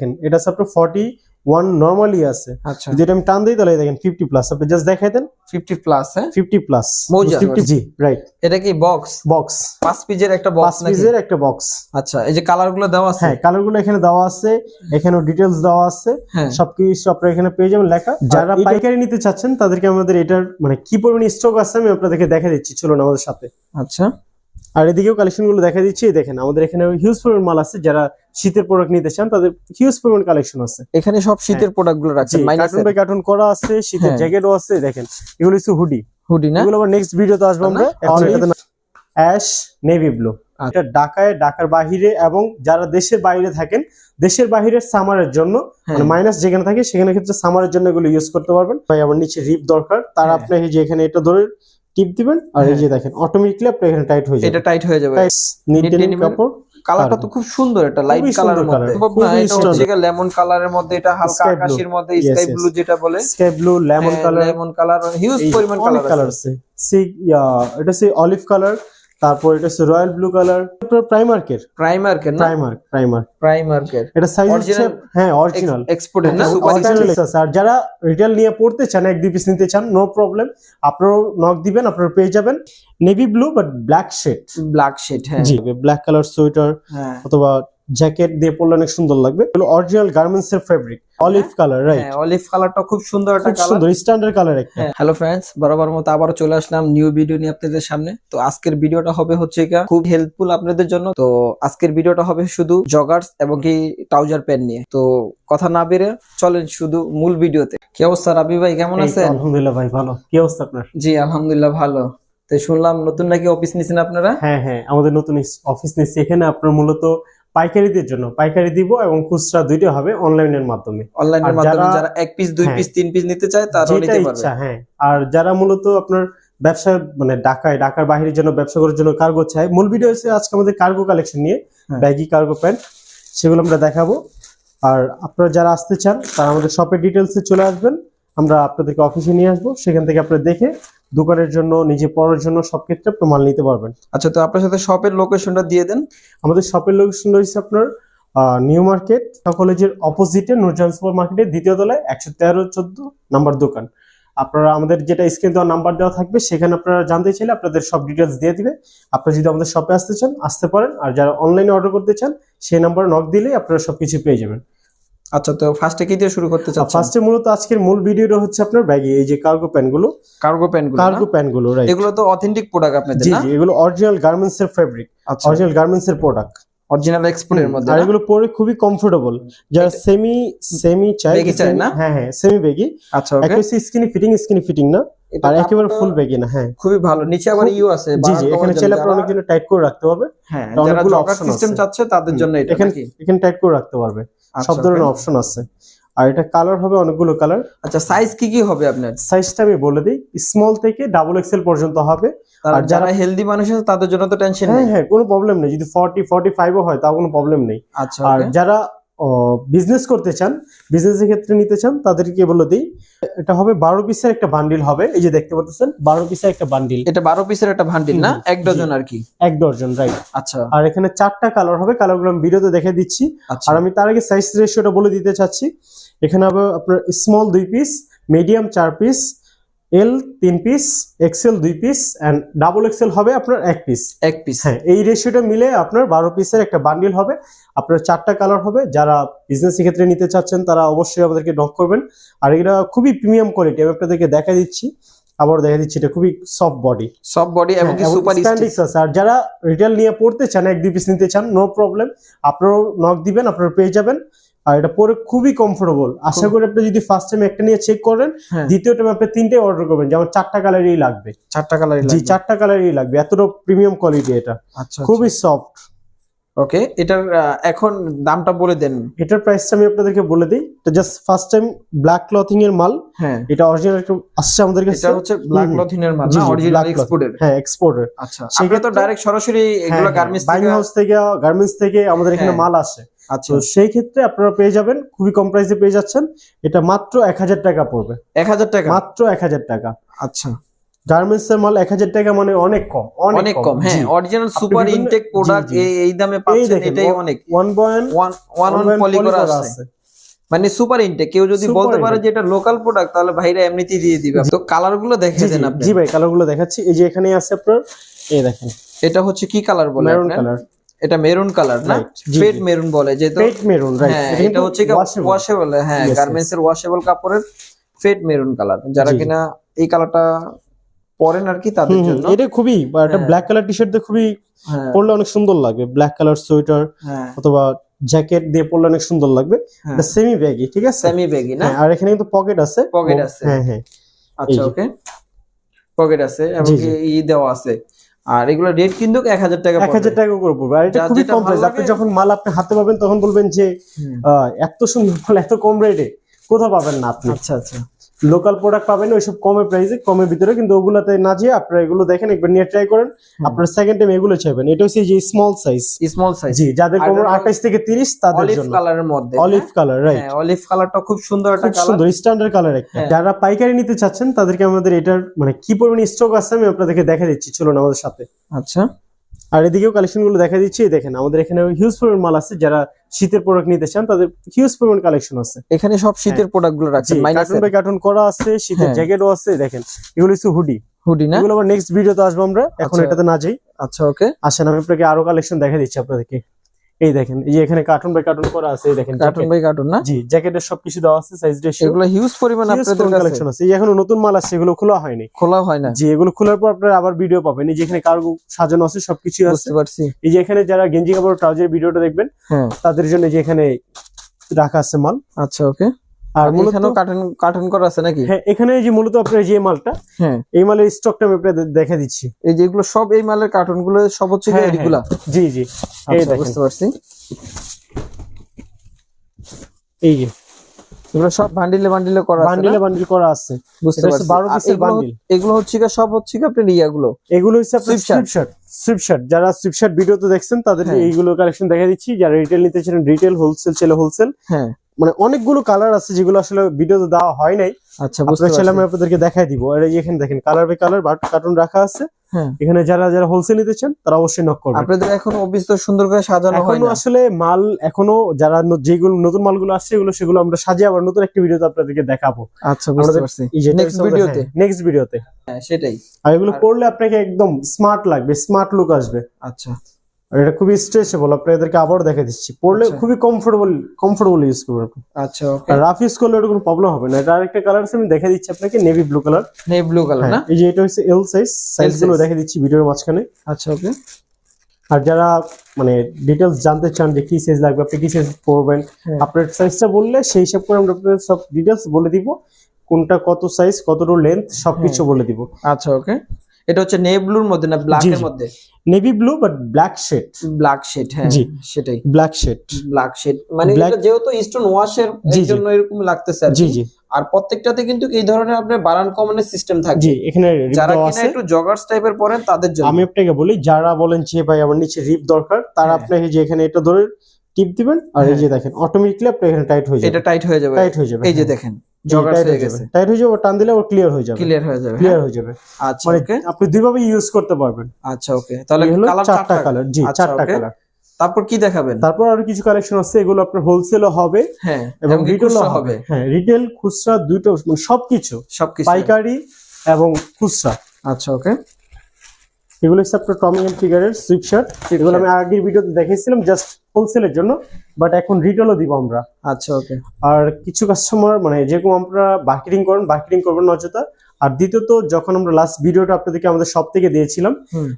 দেখেন এটা আপনার ফর্টি ওয়ান নর্মালি আছে। আচ্ছা। যদি আমি টান দিই তাহলে দেখেন ফিফটি প্লাস আপনি জাস্ট দেখাই দেন। 50 প্লাস হ্যাঁ? ফিফটি প্লাস ফিফটি জি রাইট এটা কি বক্স বক্স পাঁচ পিজের একটা বক্স পিসের একটা বক্স আচ্ছা এই যে কালারগুলো দেওয়া আছে? হ্যাঁ কালারগুলো এখানে দেওয়া আছে এখানেও ডিটেলস দেওয়া আছে। হ্যাঁ। সবকিছু আপনারা এখানে পেয়ে যাবেন লেখা। যারা পাইকারি নিতে চাচ্ছেন তাদেরকে আমাদের এটার মানে কি পরিমাণ স্টক আছে আমি আপনাদেরকে দেখা দিচ্ছি। চলুন আমাদের সাথে। আচ্ছা। আর এদিকেও কালেকশনগুলো দেখা দিচ্ছি দেখেন আমাদের এখানে হিউজ পরিমাণ মাল আছে যারা শীতের প্রোডাক্ট নিতে চান তাদের হিউজ পরিমাণ কালেকশন আছে। এখানে সব শীতের প্রোডাক্টগুলো রাখছেন কার্টুন বাই কার্টুন করা আছে শীতের হ্যাঁ। জ্যাকেটও আছে দেখেন এগুলো হচ্ছে হুডি হুডি না? এগুলো আবার নেক্সট ভিডিওতে আসব আমরা। Ash navy blue. এটা ঢাকায় ঢাকার বাহিরে এবং যারা দেশের বাইরে থাকেন দেশের বাহিরের সামারের জন্য হ্যাঁ। মানে মাইনাস যেখানে থাকে সেখানে ক্ষেত্রে সামারের জন্য এগুলো ইউজ করতে পারবেন। ভাই আমার নিচে রিপ দরকার। তার হ্যাঁ। আপনাকে যে এখানে এটা ধরে টিপ দিবেন আর এই যে দেখেন অটোমেটিক্যালি আপনার এখানে টাইট হয়ে যাবে। এটা টাইট হয়ে যাবে। নিট ডেনিম কাপড়। কালারটা তো খুব সুন্দর এটা লাইট কালারের মধ্যে। এটা হচ্ছে। লেমন কালারের মধ্যে এটা হালকা আকাশের মধ্যে স্কাই ব্লু যেটা বলে। Sky blue lemon colour lemon colour huge পরিমাণ কালার আছে। সি এটা সি অলিভ কালার তারপর এটা হচ্ছে রয়্যাল ব্লু কালার। প্রাইমার্কের প্রাইমার্কের না? প্রাইমার প্রাইমার প্রাইমার্কের এটা সাইজ হচ্ছে হ্যাঁ অরিজিনাল এক্সপোর্টেড না? আছে আর যারা রিটেল নিয়ে পড়তে চান এক দুই পিস নিতে চান নো প্রবলেম আপনারা নক দিবেন আপনারা পেয়ে যাবেন। Navy blue but black shade black shade হ্যাঁ। জি ব্ল্যাক কালার সোয়েটার হ্যাঁ। অথবা জ্যাকেট দিয়ে পরলে অনেক সুন্দর লাগবে। এগুলো অরিজিনাল গার্মেন্টস এর ফেব্রিক অলিভ কালার রাইট হ্যাঁ অলিভ কালারটা খুব সুন্দর একটা কালার সুন্দর স্ট্যান্ডার্ড কালার একটা। হ্যালো ফ্রেন্ডস বরাবর মতো আবারও চলে আসলাম নিউ ভিডিও নিয়ে আপনাদের সামনে। তো আজকের ভিডিওটা হবে হচ্ছে কি খুব হেল্পফুল আপনাদের জন্য। তো আজকের ভিডিওটা হবে শুধু জগার্স এবং কি ট্রাউজার প্যান্ট নিয়ে। তো কথা না বেরে চলেন শুধু মূল ভিডিওতে কি অবস্থা রাবি ভাই কেমন আছেন? আলহামদুলিল্লাহ ভাই ভালো। কি অবস্থা আপনার? জি আলহামদুলিল্লাহ ভালো। তো শুনলাম নতুন নাকি অফিস নিছেন আপনারা? হ্যাঁ হ্যাঁ আমাদের নতুন অফিস নিচ্ছি এখানে আপনার মূলত পাইকারিদের জন্য। পাইকারি দিব এবং খুচরা দুইটা হবে অনলাইনের মাধ্যমে। অনলাইনের মাধ্যমে যারা- এক পিস দুই হ্যাঁ। পিস তিন পিস নিতে চায় নিতে পারবে। হ্যাঁ। আর যারা মূলত আপনার ব্যবসা মানে ঢাকায় ঢাকার বাইরের জন্য ব্যবসা করার জন্য কার্গো চাই মূল ভিডিও হচ্ছে আজকে আমাদের কার্গো কালেকশন নিয়ে হ্যাঁ। ব্যাগি কার্গো প্যান্ট সেগুলো আমরা দেখাবো। আর আপনারা যারা আসতে চান তারা আমাদের শপের ডিটেলসে চলে আসবেন। আমরা আপনাদেরকে অফিসে নিয়ে আসব। সেখান থেকে আপনারা দেখে দোকানের জন্য নিজে পড়ার জন্য সব ক্ষেত্রে আপনার মাল নিতে পারবেন। আচ্ছা তো আপনার সাথে শপের লোকেশনটা দিয়ে দেন। আমাদের শপের লোকেশন রয়েছে আপনার নিউ মার্কেট কলেজের অপোজিটে নুরজান সুপার মার্কেটের দ্বিতীয় তলায় একশো তেরো চোদ্দ নাম্বার দোকান। আপনারা আমাদের যেটা স্ক্রিন দেওয়া নাম্বার দেওয়া থাকবে সেখানে আপনারা জানতে চাইলে আপনাদের সব ডিটেলস দিয়ে দিবে। আপনারা যদি আমাদের শপে আসতে চান আসতে পারেন। আর যারা অনলাইনে অর্ডার করতে চান সেই নাম্বারে নক দিলেই আপনারা সবকিছু পেয়ে যাবেন। আচ্ছা তো ফার্স্টে কি দিয়ে শুরু করতে চাচ্ছেন? ফার্স্টে মূলত আজকের মূল ভিডিওটা হচ্ছে আপনার ব্যাগে এই যে কার্গো প্যান্টগুলো কার্গো প্যান্ট কার্গো প্যান্টগুলো রাইট এগুলো তো অথেন্টিক প্রোডাক্ট আপনাদের জি না? জি এগুলো অরিজিনাল গার্মেন্টস এর ফেব্রিক আচ্ছা। অরিজিনাল গার্মেন্টস এর প্রোডাক্ট অরিজিনাল এক্সপোর্টের মধ্যে আর এগুলো পরে খুবই কমফোর্টেবল যারা সেমি সেমি চাই চাই না? হ্যাঁ হ্যাঁ সেমি ব্যাগি আচ্ছা ওকে একটা স্কিনি ফিটিং স্কিনি ফিটিং না? আর একেবারে ফুল বেগি না হ্যাঁ। খুবই ভালো নিচে আবার ইউ আছে জি জি এখানে চাইলে জন্য। আপনারা অনেক জন্য টাইট করে রাখতে পারবে। হ্যাঁ এটা যারা অনেকগুলো সিস্টেম চাচ্ছে তাদের জন্য এটা এখানে এখানে টাইট করে রাখতে পারবে। আচ্ছা, সব ধরনের অপশন আছে। আর এটা কালার হবে অনেকগুলো কালার আচ্ছা সাইজ কি কি হবে আপনার? সাইজটা আমি বলে দিই স্মল থেকে ডাবল এক্সেল পর্যন্ত হবে। আর যারা হেলদি মানুষ আছে তাদের জন্য তো টেনশন হ্যাঁ নেই। হ্যাঁ কোনো প্রবলেম নেই। যদি ফর্টি ফর্টি ফাইভও হয় তাও কোনো প্রবলেম নেই। আচ্ছা আর যারা বিজনেস করতে চান বিজনেসের ক্ষেত্রে নিতে চান তাদেরকে বলে দিই এটা হবে বারো পিসের একটা বান্ডিল হবে এই যে দেখতে পাচ্ছেন বারো পিসের একটা বান্ডিল এটা বারো পিসের একটা বান্ডিল না? এক ডজন আর কি? এক ডজন রাইট আচ্ছা। আর এখানে চারটা কালার হবে কালারগুলো আমি ভিডিওতে দেখে দিচ্ছি। আচ্ছা। আর আমি তার আগে সাইজ রেশিওটা বলে দিতে চাচ্ছি। এখানে হবে আপনার স্মল দুই পিস মিডিয়াম চার পিস এল তিন পিস এক্সেল দুই পিস অ্যান্ড ডাবল এক্সেল হবে আপনার এক পিস এক পিস হ্যাঁ এই রেশিওটা মিলে আপনার বারো পিসের একটা বান্ডিল হবে। আপনার চারটা কালার হবে। যারা বিজনেস ক্ষেত্রে নিতে চাচ্ছেন তারা অবশ্যই আমাদেরকে নক করবেন। আর এটা খুবই প্রিমিয়াম কোয়ালিটি আমি আপনাদেরকে দেখা দিচ্ছি। আবার দেখা দিচ্ছি এটা খুবই সফট বডি সব বডি এবং সুপার স্ট্যান্ডিক্স আছে। আর যারা রিটেল নিয়ে পড়তে চান এক দুই পিস নিতে চান নো প্রবলেম আপনারাও নক দিবেন আপনারা পেয়ে যাবেন। আর এটা পরে খুবই কমফোর্টেবল আশা করি আপনি যদি ফার্স্ট টাইম একটা নিয়ে চেক করেন হ্যাঁ। দ্বিতীয় টাইম আপনি তিনটে অর্ডার করবেন যেমন চারটা কালারই লাগবে। চারটা কালার জি চারটা কালারই লাগবে। এতটা প্রিমিয়াম কোয়ালিটি এটা। আচ্ছা খুবই সফট ওকে এটার এখন দামটা বলে দেন। এটার প্রাইসটা আমি আপনাদেরকে বলে দিই। এটা just first time black clothing এর মাল। হ্যাঁ। এটা অরিজিনাল একটা আসছে আমাদের কাছে। এটা হচ্ছে ব্ল্যাক হুম। ক্লথিনের মাল না? অরিজিনাল। এক্সপোর্টের হ্যাঁ এক্সপোর্টের আচ্ছা আমরা তো ডাইরেক্ট সরাসরি এগুলো গার্মেন্টস বাইং থেকে হাউস থেকে গার্মেন্টস থেকে আমাদের এখানে হ্যাঁ। মাল আসে। আচ্ছা। সেই ক্ষেত্রে আপনারা পেয়ে যাবেন খুবই কম প্রাইসে পেয়ে যাচ্ছেন। এটা মাত্র এক হাজার টাকা পড়বে। এক হাজার টাকা? মাত্র এক হাজার টাকা। আচ্ছা। গার্মেন্টস এর মাল এক হাজার টাকা মানে অনেক কম অনেক কম। হ্যাঁ অরিজিনাল সুপার ইনটেক প্রোডাক্ট এই দামে পাচ্ছেন এটাই অনেক। One point one one one poly করা আছে। মানে সুপার ইনটেক কেউ যদি বলতে পারে যে এটা লোকাল প্রোডাক্ট তাহলে ভাইরা এমনিতেই দিয়ে দিবে। তো কালারগুলো দেখে দেন আপনি। জি ভাই কালারগুলো দেখাচ্ছি। এই যে এখানে আছে আপনার এই দেখেন। এটা হচ্ছে কি কালার বলে মেরুন কালার এটা মেরুন কালার না? জি। মেরুন বলে যেহেতু পেট মেরুন রাইট হ্যাঁ এটা হচ্ছে ওয়াশেবল হ্যাঁ গার্মেন্টস এর ওয়াশেবল কাপড়ের ফেট মেরুন কালার। যারা। কিনা এই কালারটা পরেন আর কি তাদের জন্য। এটা খুবই একটা। ব্ল্যাক কালার টি শার্ট দিয়ে খুবই হ্যাঁ। পরলে অনেক সুন্দর লাগবে। ব্ল্যাক কালার সোয়েটার অথবা জ্যাকেট দিয়ে পরলে অনেক সুন্দর লাগবে। হ্যাঁ। এটা সেমি ব্যাগি ঠিক আছে? সেমি ব্যাগি না? আর এখানে কিন্তু পকেট আছে। পকেট আছে। হ্যাঁ হ্যাঁ। আচ্ছা ওকে পকেট আছে এবং ই দেওয়া আছে। আর এগুলো রেট কিন্তু এক হাজার টাকা এক হাজার টাকা করে পড়বে। আর এটা খুবই কম প্রাইস আপনি যখন মাল আপনি হাতে পাবেন তখন বলবেন যে আহ, এত সুন্দর মাল এত কম রেটে কোথাও পাবেন না আপনি। আচ্ছা আচ্ছা। লোকাল প্রোডাক্ট পাবেন ওইসব কমে প্রাইসে কমের ভিতরে কিন্তু ওগুলাতে না যেয়ে আপনারা এগুলো দেখেন একবার নিয়ে ট্রাই করেন। আপনারা সেকেন্ড টাইম এগুলো চাইবেন। এটা হচ্ছে যে স্মল সাইজ স্মল সাইজ জি যাদের কোমর এটা আঠাইশ থেকে তিরিশ তাদের অলিভ জন্য। কালারের মধ্যে অলিভ কালার রাইট হ্যাঁ অলিভ কালারটা খুব সুন্দর একটা খুব কালার সুন্দর স্ট্যান্ডার্ড কালার একটা। হ্যাঁ। যারা পাইকারি নিতে চাচ্ছেন তাদেরকে আমাদের এটার মানে কি পরিমাণ স্টক আছে আমি আপনাদেরকে দেখা দিচ্ছি। চলুন আমাদের সাথে। আচ্ছা। আর এদিকেও কালেকশনগুলো দেখা দিচ্ছি দেখেন আমাদের এখানে হিউজ পরিমাণ মাল আছে যারা শীতের প্রোডাক্ট নিতে চান তাদের হিউজ পরিমাণ কালেকশন আছে। এখানে সব শীতের প্রোডাক্টগুলো রাখছেন কার্টুন বাই কার্টুন করা আছে শীতের হ্যাঁ। জ্যাকেটও আছে দেখেন এগুলো হচ্ছে হুডি হুডি না? এগুলো আবার নেক্সট ভিডিওতে আসব আমরা এখন আচ্ছা। এটাতে না যাই। আচ্ছা ওকে আসেন আমি আপনাকে আরও কালেকশন দেখা দিচ্ছি আপনাদেরকে। এই দেখেন এই যে এখানে কার্টুন বাই কার্টুন করা আছে এই দেখেন কার্টুন বাই কার্টুন না? জি জ্যাকেটের সবকিছু দেওয়া আছে সাইজ রেশিও এগুলো হিউজ পরিমাণ আপনাদের কালেকশন আছে। এই এখনও নতুন মাল আছে এগুলো খোলা হয়নি। খোলা হয় না। জি এগুলো খোলার পর আপনারা আবার ভিডিও পাবেন। এই যে এখানে কার্গো সাজানো আছে সবকিছু আছে। বুঝতে পারছি। এই যে এখানে যারা গেঞ্জি কাপড় ট্রাউজার ভিডিওটা দেখবেন হ্যাঁ। তাদের জন্য যে এখানে রাখা আছে মাল। আচ্ছা ওকে আর এখানেও কার্টন কার্টন করা আছে নাকি? হ্যাঁ এখানে যে মূলত আপনার যে মালটা হ্যাঁ। এই মালের স্টকটা আমি আপনাদের দেখা দিচ্ছি। এই যেগুলো সব এই মালের কার্টনগুলো সব হচ্ছে হ্যাঁ, হ্যাঁ। জি জি। এই আচ্ছা বুঝতে পারছি। এই যে। এগুলো সব বান্ডিলে বান্ডিলে করা আছে বান্ডিলে বান্ডিল করা আছে। বুঝতে এটা পারছি। 12 পিসের এগুলো এগুলো হচ্ছে কি সব হচ্ছে কি আপনার ইয়াগুলো। এগুলো হচ্ছে আপনার সুইপশার্ট সুইপশার্ট যারা সুইপশার্ট ভিডিওতে দেখছেন তাদের হ্যাঁ। এইগুলো কালেকশন দেখা দিচ্ছি। যারা রিটেল নিতে চান রিটেল হোলসেল ছেলে হোলসেল হ্যাঁ। মানে অনেকগুলো কালার আছে যেগুলো আসলে ভিডিওতে দেওয়া হয় নাই। আচ্ছা বুঝতে আমি আপনাদেরকে দেখাই দিব। আর এই এখানে দেখেন colour by colour but carton রাখা আছে। এখানে যারা যারা হোলসেল নিতে চান তারা অবশ্যই নক করবেন। আপনাদের এখন অফিস তো সুন্দর করে সাজানো হয় না? আসলে মাল এখনও যারা যেগুলো নতুন মালগুলো আসছে এগুলো সেগুলো আমরা সাজিয়ে আবার নতুন একটা ভিডিওতে আপনাদেরকে দেখাবো। আচ্ছা বুঝতে পারছি। নেক্সট ভিডিওতে নেক্সট ভিডিওতে হ্যাঁ সেটাই। আর এগুলো করলে আপনাকে একদম স্মার্ট লাগবে স্মার্ট লুক আসবে। আচ্ছা। আর এটা খুবই স্ট্রেচেবল আপনাদেরকে আবারও দেখা দিচ্ছি। পড়লে আচ্ছা। খুবই কমফোর্টেবল কমফোর্টেবল ইউজ করবেন আপনি। আচ্ছা ওকে রাফ ইউজ করলে ওটা কোনো প্রবলেম হবে না। এটা আরেকটা কালার আমি দেখা দিচ্ছি আপনাকে নেভি ব্লু কালার নেই ব্লু কালার না? এই যে এটা হচ্ছে এল সাইজ সাইজগুলো। দেখা দিচ্ছি ভিডিওর মাঝখানে। আচ্ছা ওকে। আর যারা মানে ডিটেলস জানতে চান যে কি সাইজ লাগবে আপনি কি সাইজ পরবেন হ্যাঁ। আপনার সাইজটা বললে সেই হিসাব করে আমরা আপনাদের সব ডিটেলস বলে দিব। কোনটা কত সাইজ কতটুকু লেন্থ সবকিছু বলে দিব। আচ্ছা ওকে। এটা হচ্ছে নেই ব্লুর মধ্যে না ব্ল্যাক এর মধ্যে? Navy blue but black shade black shade হ্যাঁ জি। সেটাই। ব্ল্যাক শেড ব্ল্যাক শেড মানে এটা যেহেতু স্টোন ওয়াশের। জন্য এরকম লাগতেছে জি জি। আর প্রত্যেকটাতে কিন্তু এই ধরনের আপনার বারান কমনের সিস্টেম থাকে। জি এখানে যারা কিনা একটু জগার্স টাইপের পরেন তাদের জন্য। আমি আপনাকে বলি যারা বলেন যে ভাই আমার নিচে রিপ দরকার তারা হ্যাঁ। আপনাকে যে এখানে এটা ধরে টিপ দিবেন আর এই যে দেখেন অটোমেটিকলি আপনার এখানে টাইট হয়ে যাবে। এটা টাইট হয়ে যাবে। টাইট হয়ে যাবে এই যে দেখেন হয়ে। গেছে টাইট হয়ে যাবে। টান দিলে ও ক্লিয়ার হয়ে যাবে। ক্লিয়ার হয়ে যাবে ক্লিয়ার হ্যাঁ? হয়ে যাবে। আচ্ছা মানে ওকে আপনি দুইভাবে ইউজ করতে পারবেন। আচ্ছা ওকে তাহলে কালার চারটা কালার জি আচ্ছা, চারটা কালার তারপর কি দেখাবেন? তারপর আরও কিছু কালেকশন আছে এগুলো আপনার হোলসেলও হবে। হ্যাঁ এবং হবে। হ্যাঁ রিটেল খুচরা দুটো মানে সবকিছু। সবকিছু পাইকারি এবং খুচরা। আচ্ছা ওকে এগুলো হচ্ছে আপনার টমি এন্ড ফিগারের সুইপ শার্ট এগুলো আমি আগের ভিডিওতে দেখিয়েছিলাম জাস্ট হোলসেলের জন্য বাট এখন রিটেলও দিব আমরা। আচ্ছা ওকে আর কিছু কাস্টমার মানে যেরকম আমরা মার্কেটিং করেন মার্কেটিং করবেন না অযথা। আর দ্বিতীয়ত যখন আমরা লাস্ট ভিডিওটা আপনাদেরকে আমাদের সব থেকে দিয়েছিলাম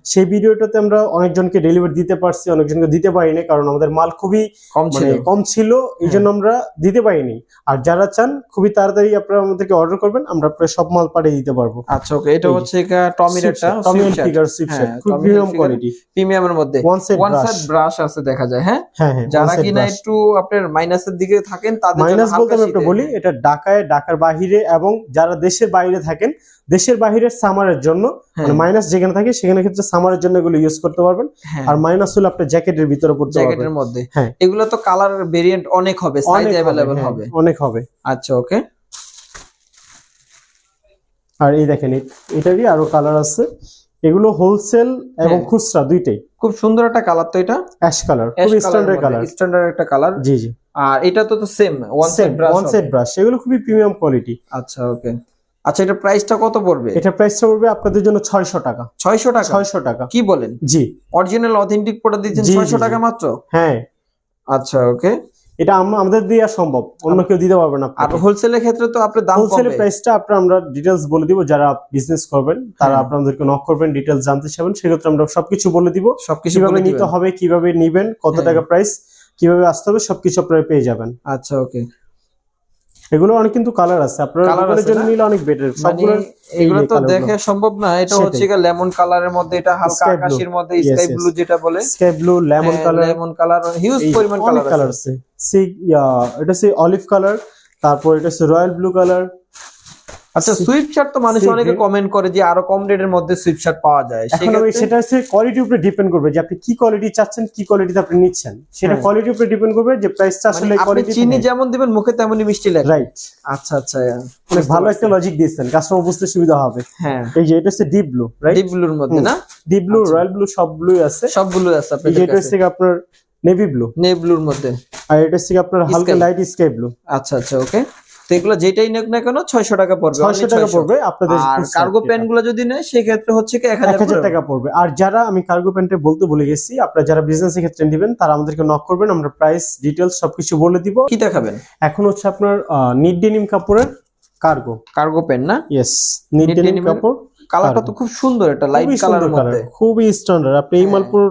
সেই ভিডিওটাতে আমরা অনেকজনকে ডেলিভারি দিতে পারছি অনেকজনকে দিতে পারিনি কারণ আমাদের মাল খুবই কম মানে ছিল। কম ছিল এই জন্য আমরা দিতে পারিনি। আর যারা চান খুবই তাড়াতাড়ি আপনারা আমাদেরকে অর্ডার করবেন আমরা আপনার সব মাল পাঠিয়ে দিতে পারব। আচ্ছা ওকে এটা হচ্ছে টমির একটা টমি ফিগার সুইপ হ্যাঁ, খুব প্রিমিয়াম। কোয়ালিটি প্রিমিয়ামের মধ্যে। ওয়ান সেট ব্রাশ আছে দেখা যায় হ্যাঁ? হ্যাঁ হ্যাঁ যারা কিনা একটু আপনার মাইনাসের দিকে থাকেন তাদের মাইনাস বলতে হালকা আমি একটু বলি এটা ঢাকায় ঢাকার বাহিরে এবং যারা দেশের বাইরে থাকেন দেশের বাইরের সামারের জন্য হ্যাঁ, মানে মাইনাস যেখানে থাকে সেখানে ক্ষেত্রে সামারের জন্য এগুলো ইউজ করতে পারবেন। হ্যাঁ, আর মাইনাস হলে আপনার জ্যাকেটের ভিতরে পড়তে পারবেন। জ্যাকেটের মধ্যে। হ্যাঁ। এগুলো তো কালার ভেরিয়েন্ট অনেক হবে সাইজ হ্যাঁ, হবে। অনেক হবে। আচ্ছা ওকে আর এই দেখেন এটারই আরও কালার আছে। এগুলো হোলসেল এবং। খুচরা দুইটাই। খুব সুন্দর একটা কালার তো এটা? অ্যাশ কালার খুবই স্ট্যান্ডার্ড কালার স্ট্যান্ডার্ড একটা কালার জি জি। আর এটা তো তো same one side brush one set brush এগুলো খুবই প্রিমিয়াম কোয়ালিটি আচ্ছা ওকে আচ্ছা এটা প্রাইসটা কত পড়বে? এটা প্রাইসটা পড়বে আপনাদের জন্য ছয়শো টাকা। ছয়শো টাকা? ছয়শো টাকা। কি বলেন? জি। অরিজিনাল অথেন্টিক প্রোডাক্ট দিচ্ছেন জি, জি, ছয়শো জি। টাকা মাত্র? হ্যাঁ। আচ্ছা ওকে এটা আমাদের দেওয়া সম্ভব। অন্য কেউ দিতে পারবে না আর হোলসেলের ক্ষেত্রে তো আপনার দাম হোলসেলের প্রাইসটা আপনার আমরা ডিটেলস বলে দিব যারা বিজনেস করবেন তারা হ্যাঁ। আপনাদেরকে নক করবেন ডিটেলস জানতে চাইবেন সেক্ষেত্রে আমরা সবকিছু বলে দিব। সবকিছু কীভাবে নিতে হবে কীভাবে নিবেন কত হ্যাঁ। টাকা প্রাইস কীভাবে আসতে হবে সবকিছু আপনারা পেয়ে যাবেন। আচ্ছা ওকে এগুলো অনেক কিন্তু কালার আছে। আপনারা কালারের জন্য নিলে অনেক বেটার মানে সবগুলো এগুলো তো দেখে সম্ভব না। এটা হচ্ছে কি লেমন কালারের মধ্যে এটা হালকা আকাশের মধ্যে স্কাই ব্লু যেটা বলে। Sky blue lemon colour lemon colour huge পরিমাণ কালার আছে। সি এটা সি অলিভ কালার তারপর এটা সি রয়্যাল ব্লু কালার আচ্ছা সুইপ শার্ট তো মানুষ অনেকে কমেন্ট করে যে আরও কম রেটের মধ্যে সুইপ শার্ট পাওয়া যায়। সেটা হচ্ছে কোয়ালিটির উপরে ডিপেন্ড করবে যে আপনি কি কোয়ালিটি চাচ্ছেন কি কোয়ালিটিতে আপনি নিচ্ছেন। সেটা হ্যাঁ। কোয়ালিটির উপরে ডিপেন্ড করবে যে প্রাইসটা মানে আসলে আপনি কোয়ালিটি চিনি যেমন দিবেন মুখে তেমনই মিষ্টি লাগবে রাইট আচ্ছা আচ্ছা। অনেক ভালো একটা লজিক দিয়েছেন। কাস্টমার বুঝতে সুবিধা হবে। হ্যাঁ। এই যে এটা হচ্ছে ডিপ ব্লু রাইট ডিপ ব্লুর মধ্যে না? Deep blue. রয়্যাল ব্লু সব ব্লুই আছে। সবগুলো আছে এই যে এটা হচ্ছে আপনার নেভি ব্লু নেই ব্লুর মধ্যে। আর এটা হচ্ছে আপনার হালকা লাইট স্কাই ব্লু আচ্ছা আচ্ছা ওকে তো এগুলো যেটাই নেক না কেন ছয়শো টাকা পড়বে। ছয়শো only টাকা পড়বে আপনাদের আর কার্গো প্যান্টগুলো যদি নেয় সেই ক্ষেত্রে হচ্ছে কি এক এক হাজার হাজার টাকা পড়বে। আর যারা আমি কার্গো প্যান্টে বলতে ভুলে গেছি আপনারা যারা বিজনেস ক্ষেত্রে নেবেন তারা আমাদেরকে নক করবেন আমরা প্রাইস ডিটেলস সবকিছু বলে দিব। কি দেখাবেন? এখন হচ্ছে আপনার নিড ডেনিম কাপড়ের কার্গো কার্গো প্যান্ট না? ইয়েস নিড ডেনিম কাপড়। কালারটা। তো খুব সুন্দর এটা লাইট কালার মধ্যে। খুবই স্ট্যান্ডার্ড আপনি এই হ্যাঁ। মাল পুরো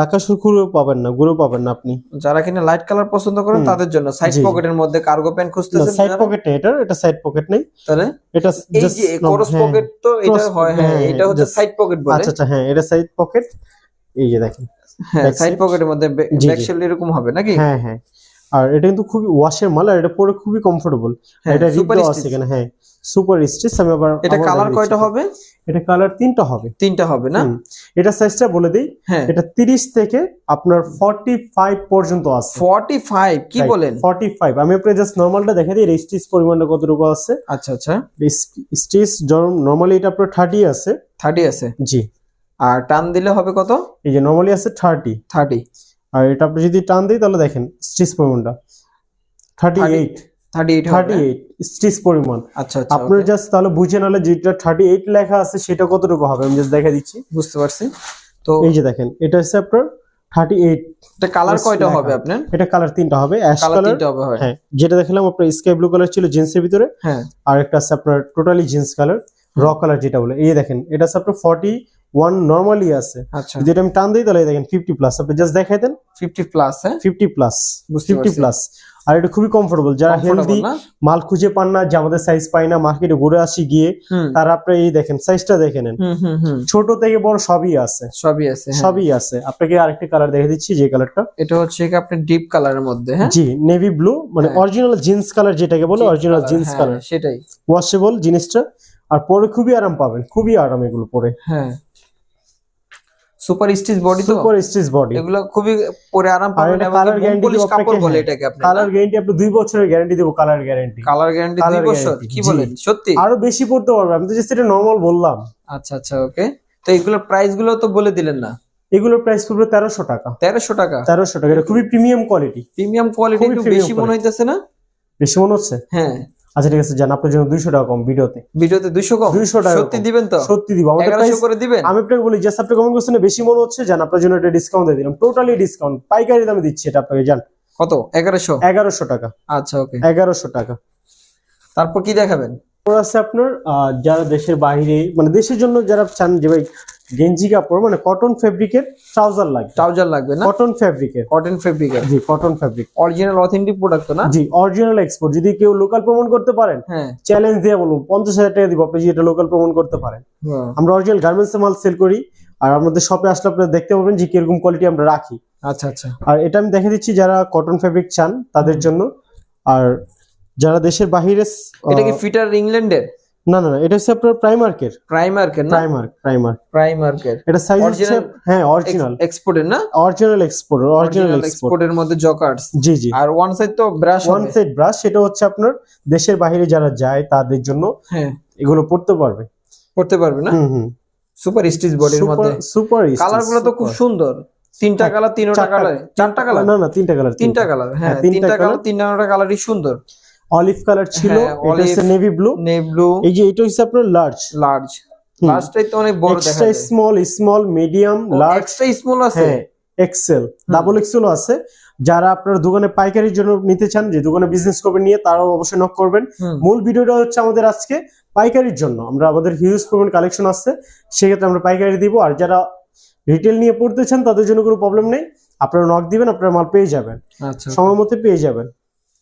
ঢাকা শুরু পাবেন না গুঁড়ো পাবেন না আপনি। যারা কিনা লাইট কালার পছন্দ করেন তাদের জন্য সাইড। পকেটের মধ্যে কার্গো প্যান্ট খুঁজতেছেন সাইড পকেট নেই এটার এটা সাইড পকেট নেই। তাহলে? এটা এই যে ক্রস হ্যাঁ। পকেট তো এটা হয় হ্যাঁ হ্যাঁ, এটা হচ্ছে সাইড পকেট বলে। আচ্ছা আচ্ছা হ্যাঁ এটা সাইড পকেট এই যে দেখেন হ্যাঁ সাইড পকেটের মধ্যে ব্যাক। শেল এরকম হবে নাকি? হ্যাঁ হ্যাঁ। আর এটা কিন্তু খুবই ওয়াশের মাল আর এটা পরে খুবই কমফোর্টেবল এটা রিপ দেওয়া আছে এখানে হ্যাঁ। সুপার স্টিচ আমি আবার এটা কালার কয়টা হবে? এটা কালার তিনটা হবে। তিনটা হবে না? এটা সাইজটা বলে দিই। হ্যাঁ। এটা 30 থেকে আপনার 45 পর্যন্ত আছে। 45 কি বলেন? 45 আমি আপনাকে জাস্ট নরমালটা দেখাই দিই। স্টিচ পরিমাণটা কতটুকু আছে? আচ্ছা আচ্ছা। স্টিচ নরমালি এটা আপনার 30 আছে। 30 আছে? জি। আর টান দিলে হবে কত? এই যে নরমালি আছে 30 30 আর এটা আপনি যদি টান দিই তাহলে দেখেন স্টিচ পরিমাণটা। 38 38 38 স্টিচ পরিমাণ। আচ্ছা আপনার okay, জাস্ট তাহলে বুঝে নালে যেটা 38 লেখা আছে সেটা কতটুকু হবে? আমি জাস্ট দেখা দিচ্ছি। বুঝতে পারছি। তো এই যে দেখেন এটা হচ্ছে আপনার 38 এটা কালার কয়টা হবে আপনার? এটা কালার তিনটা হবে অ্যাশ কালার হয়। হ্যাঁ যেটা দেখালাম আপনার স্কাই ব্লু কালার ছিল জিন্সের ভিতরে। হ্যাঁ। আর একটা আছে আপনার টোটালি জিন্স কালার র কালার যেটা বলে। এই দেখেন এটা আছে আপনার 41 নরমালি আছে। আচ্ছা। যদি আমি টান দিই তাহলে দেখেন 50 প্লাস আপনি জাস্ট দেখাই দেন। 50 প্লাস হ্যাঁ? 50 প্লাস বুঝতে 50 পারছি। প্লাস আর এটা খুবই কমফোর্টেবল যারা হেলদি মাল খুঁজে পান না যে আমাদের সাইজ পাই না মার্কেটে ঘুরে আসি গিয়ে তারা আপনার এই দেখেন সাইজটা দেখে নেন। ছোট থেকে বড় সবই আছে। সবই আছে হ্যাঁ। সবই আছে। আপনাকে আরেকটা কালার দেখে দিচ্ছি যে কালারটা এটা হচ্ছে কি আপনি ডিপ কালারের মধ্যে হ্যাঁ? জি নেভি ব্লু মানে। অরিজিনাল জিন্স কালার যেটাকে বলে অরিজিনাল জিন্স কালার সেটাই। ওয়াশেবল জিনিসটা। আর পরে খুবই আরাম পাবেন খুবই আরাম এগুলো পরে। হ্যাঁ। সুপার স্টিচ বডি তো? Super stitch body. এগুলো খুবই পরে আরাম পাবেন এবং কালার গ্যারান্টি দিব কাপড় বলে হ্যাঁ। এটাকে আপনি কালার গ্যারান্টি আপনি দুই বছরের গ্যারান্টি দেবো কালার গ্যারান্টি কালার গ্যারান্টি দুই Colour বছর কি বলেন? সত্যি? আরও বেশি পড়তে পারবে আমি তো জাস্ট এটা নর্মাল বললাম। আচ্ছা আচ্ছা ওকে তো এগুলোর প্রাইসগুলো তো বলে দিলেন না? এগুলোর প্রাইস পড়বে তেরোশো টাকা। তেরোশো টাকা? তেরোশো টাকা এটা খুবই প্রিমিয়াম কোয়ালিটি প্রিমিয়াম কোয়ালিটি একটু বেশি মনে হইতেছে না? বেশি মনে হচ্ছে? হ্যাঁ। আচ্ছা ঠিক আছে জান আপনার জন্য দুইশো টাকা কম ভিডিওতে। ভিডিওতে দুইশো কম? 200 টাকা সত্যি দিবেন তো? সত্যি দিব। আমাদের এগারোশো করে দিবেন? আমি আপনাকে বলি জাস্ট আপনি কমেন্ট করছেন বেশি মনে হচ্ছে জান আপনার জন্য একটা ডিসকাউন্ট দিয়ে দিলাম। টোটালি ডিসকাউন্ট পাইকারি দামে দিচ্ছি এটা আপনাকে জান। কত? এগারোশো? এগারোশো টাকা। আচ্ছা ওকে। এগারোশো টাকা। তারপর কি দেখাবেন? আছে আপনার আহ, যারা দেশের বাইরে মানে দেশের জন্য যারা চান যে ভাই গেঞ্জি কাপড় মানে কটন ফেব্রিকের ট্রাউজার লাগবে। ট্রাউজার লাগবে না? কটন ফেব্রিকের কটন ফেব্রিকের জি cotton fabric original authentic product তো না? জি অরিজিনাল এক্সপোর্ট যদি কেউ লোকাল প্রমাণ করতে পারেন হ্যাঁ। চ্যালেঞ্জ দিয়ে বলব পঞ্চাশ হাজার টাকা দিব আপনি যেটা লোকাল প্রমাণ করতে পারেন। হুম, আমরা অরিজিনাল গার্মেন্টস মাল সেল করি আর আমাদের শপে আসলে আপনারা দেখতে পাবেন যে কীরকম কোয়ালিটি আমরা রাখি। আচ্ছা আচ্ছা। আর এটা আমি দেখে দিচ্ছি যারা কটন ফেব্রিক চান তাদের জন্য। আর যারা দেশের বাহিরে এটা কি ফিটার ইংল্যান্ডের না না না এটা হচ্ছে আপনার প্রাইমার্কের প্রাইমার্কের না? প্রাইমার্ক প্রাইমার্ক প্রাইমার্কের এটা সাইজ হচ্ছে হ্যাঁ অরিজিনাল এক্সপোর্টের না? অরিজিনাল এক্সপোর্ট অরিজিনাল এক্সপোর্ট এক্সপোর্টের মধ্যে জকার্স জি জি। আর ওয়ান সাইড তো ব্রাশ ওয়ান সেট ব্রাশ সেটা হচ্ছে আপনার দেশের বাইরে যারা যায় তাদের জন্য হ্যাঁ। এগুলো পড়তে পারবে। করতে পারবে না? হুম হুম। সুপার স্টিচ বডির মধ্যে। সুপার কালারগুলো তো খুব সুন্দর। তিনটা হ্যাঁ, কালার তিনটা কালার চারটা কালার না না তিনটা কালার তিনটা কালার হ্যাঁ হ্যাঁ, তিনটা তিনটা কালার। তিনটা কালারই সুন্দর। অলিভ কালার ছিল হ্যাঁ, এটা হচ্ছে নেভি ব্লু নে ব্লু এই যে এটা হচ্ছে আপনার লার্জ লার্জ লার্জটাই তো অনেক বড় দেখা যায়। Small small medium large extra small আছে? এক্সেল ডাবল এক্সেল আছে। যারা আপনার দোকানে পাইকারির জন্য নিতে চান যে দোকানে বিজনেস করবেন নিয়ে তারাও অবশ্যই নক করবেন। মূল ভিডিওটা হচ্ছে আমাদের আজকে পাইকারির জন্য। আমরা আমাদের হিউজ পরিমাণ কালেকশন আছে সেক্ষেত্রে আমরা পাইকারি দিব। আর যারা রিটেল নিয়ে পড়তে চান তাদের জন্য কোনো প্রবলেম নেই। আপনারা নক দিবেন আপনারা মাল পেয়ে যাবেন। আচ্ছা সময় মতো পেয়ে যাবেন।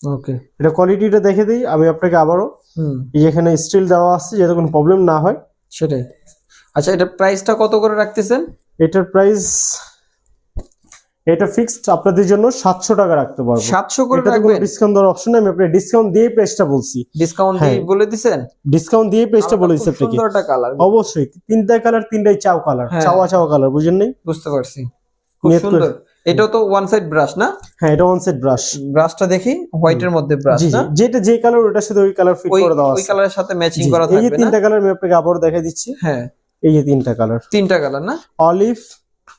ওকে এটা কোয়ালিটিটা দেখে দিই আমি আপনাকে আবারও। হুম। এখানে স্টিল দেওয়া আছে যাতে কোনো প্রবলেম না হয়। সেটাই। আচ্ছা এটা প্রাইসটা কত করে রাখতেছেন? এটার প্রাইস এটা ফিক্সড আপনাদের জন্য সাতশো টাকা রাখতে পারব। সাতশো করে রাখবেন? ডিসকাউন্ট দেওয়ার অপশন আমি আপনার ডিসকাউন্ট দিয়ে প্রাইসটা বলছি। ডিসকাউন্ট দিয়ে হ্যাঁ। বলে দিছেন? ডিসকাউন্ট দিয়ে প্রাইসটা বলে খুব আপনাকে। সুন্দর একটা কালার অবশ্যই তিনটা কালার তিনটাই চাও কালার হ্যাঁ। চাওয়া চাওয়া কালার বুঝেন নাই? বুঝতে পারছি। খুব সুন্দর। এটাও তো ওয়ান সাইড ব্রাশ না? হ্যাঁ এটা ওয়ান সেট ব্রাশ ব্রাশটা দেখি হোয়াইটের মধ্যে ব্রাশ না? যেটা যে কালার ওটার সাথে ওই কালার ফিট করে দেওয়া ওই কালারের সাথে ম্যাচিং করা এই যে থাকবে না? তিনটা কালার আমি আপনাকে আবারও দেখা দিচ্ছি। হ্যাঁ। এই যে তিনটা কালার তিনটা কালার না? অলিভ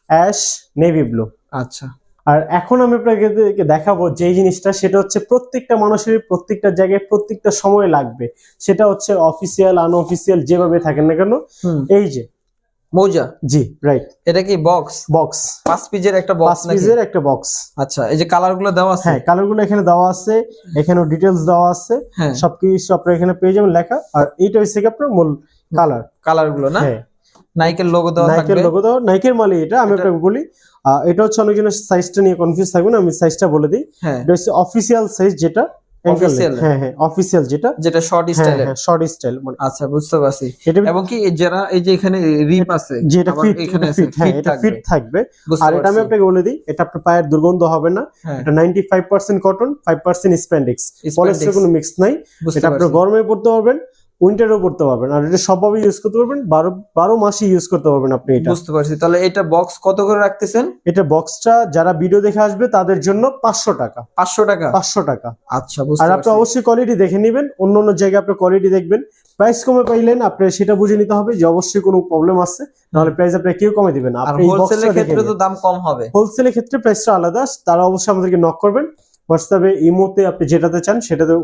অ্যাশ নেভি ব্লু আচ্ছা। আর এখন আমি আপনাকে দেখাবো যে জিনিসটা সেটা হচ্ছে প্রত্যেকটা মানুষের প্রত্যেকটা জায়গায় প্রত্যেকটা সময় লাগবে। সেটা হচ্ছে অফিসিয়াল আনঅফিসিয়াল যেভাবে থাকেন না কেন এই যে মৌজা? জি রাইট এটা কি বক্স বক্স পাঁচ পিজের একটা বক্স নাকি? পিসের একটা বক্স আচ্ছা এই যে কালারগুলো দেওয়া আছে? হ্যাঁ কালারগুলো এখানে দেওয়া আছে এখানেও ডিটেলস দেওয়া আছে। হ্যাঁ। সবকিছু আপনারা এখানে পেয়ে যাবেন লেখা আর এইটা হচ্ছে আপনার মূল কালার কালারগুলো না? হ্যাঁ। নাইকের লোগো দেওয়া নাইকের লোগো দেওয়া নাইকের মালই এটা আমি আপনাকে বলি। এটা হচ্ছে অনেকজনের সাইজটা নিয়ে কনফিউজ থাকবেন আমি সাইজটা বলে দিই। হ্যাঁ। এটা হচ্ছে অফিসিয়াল সাইজ যেটা ankle হ্যাঁ হ্যাঁ অফিসিয়াল যেটা। যেটা শর্ট স্টাইল হ্যাঁ শর্ট স্টাইল মানে। আচ্ছা বুঝতে পারছি। এটা এবং কি যারা এই যে এখানে রিপ আছে যেটা ফিট এখানে ফিট হ্যাঁ এটা থাকবে। ফিট থাকবে। আর এটা আমি আপনাকে বলে দিই এটা আপনার পায়ের দুর্গন্ধ হবে না। এটা কটন স্প্যান্ডেক্স পলিস্টার কোনো মিক্স নাই। এটা গরমে পড়তে পারবেন উইন্টারও করতে পারবেন। আর এটা সবভাবে ইউজ করতে পারবেন বারো বারো মাসে ইউজ করতে পারবেন আপনি এটা। বুঝতে পারছি। তাহলে এটা বক্স কত করে রাখতেছেন? এটা বক্সটা যারা ভিডিও দেখে আসবে তাদের জন্য পাঁচশো টাকা। পাঁচশো টাকা? পাঁচশো টাকা। আচ্ছা আর আপনি অবশ্যই কোয়ালিটি দেখে নেবেন অন্য অন্য জায়গায় আপনি কোয়ালিটি দেখবেন। প্রাইস কমে পাইলেন আপনি সেটা বুঝে নিতে হবে যে অবশ্যই কোনো প্রবলেম আছে নাহলে প্রাইস আপনি কেউ কমে দিবেন আপনি হোলসেলের ক্ষেত্রে তো দাম কম হবে। হোলসেলের ক্ষেত্রে প্রাইসটা আলাদা তারা অবশ্যই আমাদেরকে নক করবেন। হোয়াটসঅ্যাপে ইমোতে আপনি যেটাতে চান সেটাতেও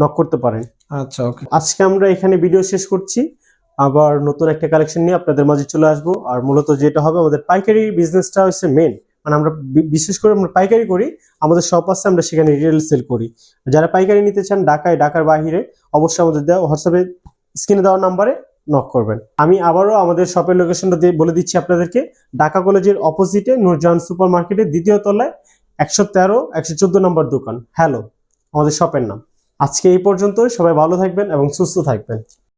নক করতে পারেন। আচ্ছা ওকে আজকে আমরা এখানে ভিডিও শেষ করছি। আবার নতুন একটা কালেকশন নিয়ে আপনাদের মাঝে চলে আসব। আর মূলত যেটা হবে আমাদের পাইকারি বিজনেসটা হচ্ছে মেন মানে আমরা বিশেষ করে আমরা পাইকারি করি আমাদের শপ আছে আমরা সেখানে রিটেল সেল করি। যারা পাইকারি নিতে চান ঢাকায় ঢাকার বাহিরে অবশ্যই আমাদের দেওয়া হোয়াটসঅ্যাপে স্ক্রিনে দেওয়া নাম্বারে নক করবেন। আমি আবারও আমাদের শপের লোকেশনটা দিয়ে বলে দিচ্ছি আপনাদেরকে। ঢাকা কলেজের অপোজিটে নূরজাহান সুপার মার্কেটের দ্বিতীয় তলায় একশো তেরো একশো চোদ্দ নম্বর দোকান। হ্যালো আমাদের শপের নাম। আজকে এই পর্যন্ত সবাই ভালো থাকবেন এবং সুস্থ থাকবেন।